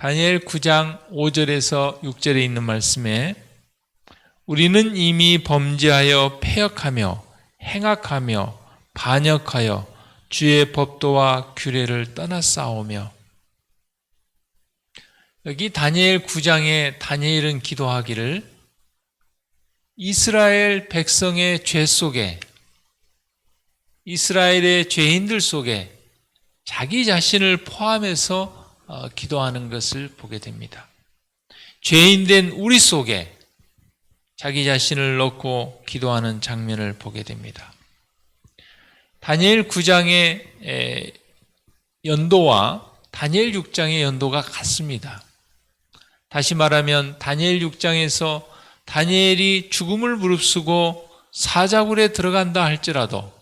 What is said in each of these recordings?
다니엘 9장 5절에서 6절에 있는 말씀에 우리는 이미 범죄하여 패역하며 행악하며 반역하여 주의 법도와 규례를 떠나 싸우며 여기 다니엘 9장에 다니엘은 기도하기를 이스라엘 백성의 죄 속에 이스라엘의 죄인들 속에 자기 자신을 포함해서 어, 기도하는 것을 보게 됩니다. 죄인된 우리 속에 자기 자신을 넣고 기도하는 장면을 보게 됩니다. 다니엘 9장의 연도와 다니엘 6장의 연도가 같습니다. 다시 말하면 다니엘 6장에서 다니엘이 죽음을 무릅쓰고 사자굴에 들어간다 할지라도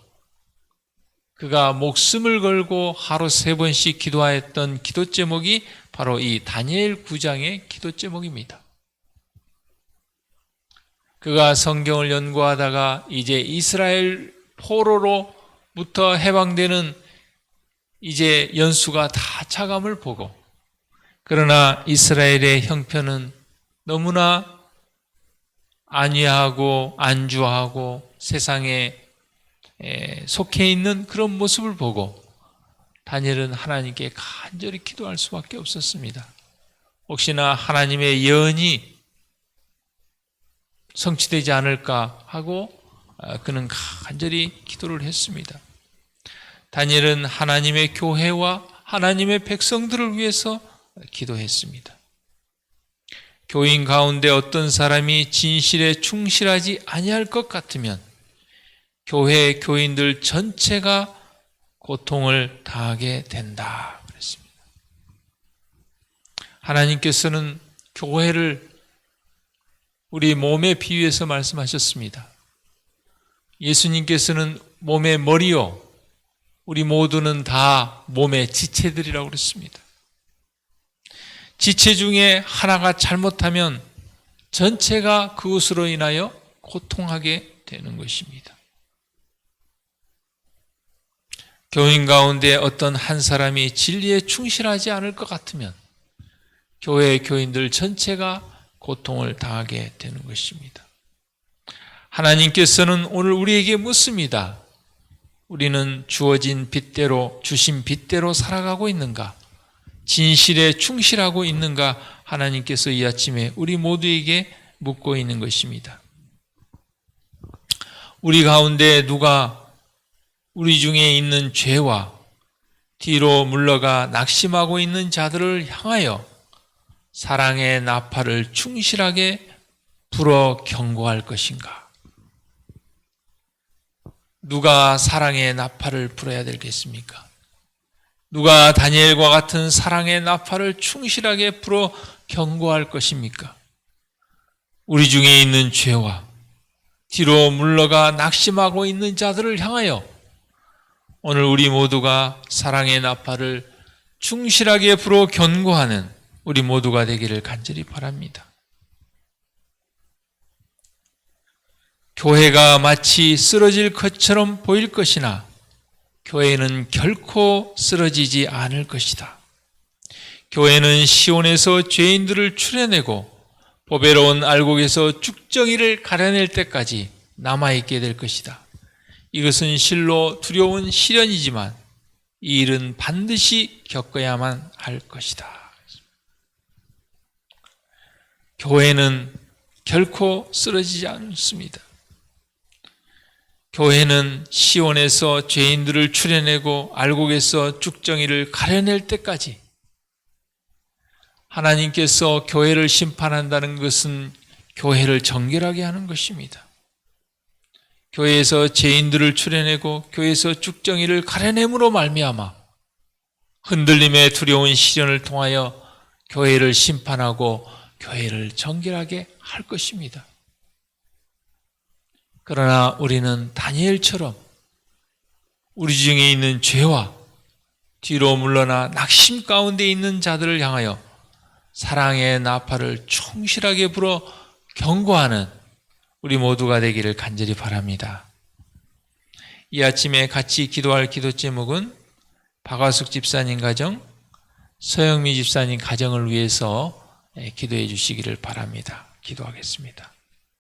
그가 목숨을 걸고 하루 세 번씩 기도하였던 기도 제목이 바로 이 다니엘 9장의 기도 제목입니다. 그가 성경을 연구하다가 이제 이스라엘 포로로부터 해방되는 이제 연수가 다 차감을 보고 그러나 이스라엘의 형편은 너무나 안위하고 안주하고 세상에 속해 있는 그런 모습을 보고 다니엘은 하나님께 간절히 기도할 수밖에 없었습니다. 혹시나 하나님의 예언이 성취되지 않을까 하고 그는 간절히 기도를 했습니다. 다니엘은 하나님의 교회와 하나님의 백성들을 위해서 기도했습니다. 교인 가운데 어떤 사람이 진실에 충실하지 아니할 것 같으면 교회 교인들 전체가 고통을 당하게 된다. 그랬습니다. 하나님께서는 교회를 우리 몸에 비유해서 말씀하셨습니다. 예수님께서는 몸의 머리요. 우리 모두는 다 몸의 지체들이라고 그랬습니다. 지체 중에 하나가 잘못하면 전체가 그것으로 인하여 고통하게 되는 것입니다. 교인 가운데 어떤 한 사람이 진리에 충실하지 않을 것 같으면 교회 교인들 전체가 고통을 당하게 되는 것입니다. 하나님께서는 오늘 우리에게 묻습니다. 우리는 주어진 빚대로, 주신 빚대로 살아가고 있는가? 진실에 충실하고 있는가? 하나님께서 이 아침에 우리 모두에게 묻고 있는 것입니다. 우리 가운데 누가 우리 중에 있는 죄와 뒤로 물러가 낙심하고 있는 자들을 향하여 사랑의 나팔을 충실하게 불어 경고할 것인가? 누가 사랑의 나팔을 불어야 되겠습니까? 누가 다니엘과 같은 사랑의 나팔을 충실하게 불어 경고할 것입니까? 우리 중에 있는 죄와 뒤로 물러가 낙심하고 있는 자들을 향하여 오늘 우리 모두가 사랑의 나팔을 충실하게 불어 견고하는 우리 모두가 되기를 간절히 바랍니다. 교회가 마치 쓰러질 것처럼 보일 것이나 교회는 결코 쓰러지지 않을 것이다. 교회는 시온에서 죄인들을 추려내고 보배로운 알곡에서 쭉정이를 가려낼 때까지 남아있게 될 것이다. 이것은 실로 두려운 시련이지만 이 일은 반드시 겪어야만 할 것이다. 교회는 결코 쓰러지지 않습니다. 교회는 시온에서 죄인들을 추려내고 알곡에서 쭉정이를 가려낼 때까지 하나님께서 교회를 심판한다는 것은 교회를 정결하게 하는 것입니다. 교회에서 죄인들을 추려내고 교회에서 쭉정이를 가려냄으로 말미암아 흔들림에 두려운 시련을 통하여 교회를 심판하고 교회를 정결하게 할 것입니다. 그러나 우리는 다니엘처럼 우리 중에 있는 죄와 뒤로 물러나 낙심 가운데 있는 자들을 향하여 사랑의 나팔을 충실하게 불어 경고하는 우리 모두가 되기를 간절히 바랍니다. 이 아침에 같이 기도할 기도 제목은 박화숙 집사님 가정 서영미 집사님 가정을 위해서 예, 기도해 주시기를 바랍니다. 기도하겠습니다.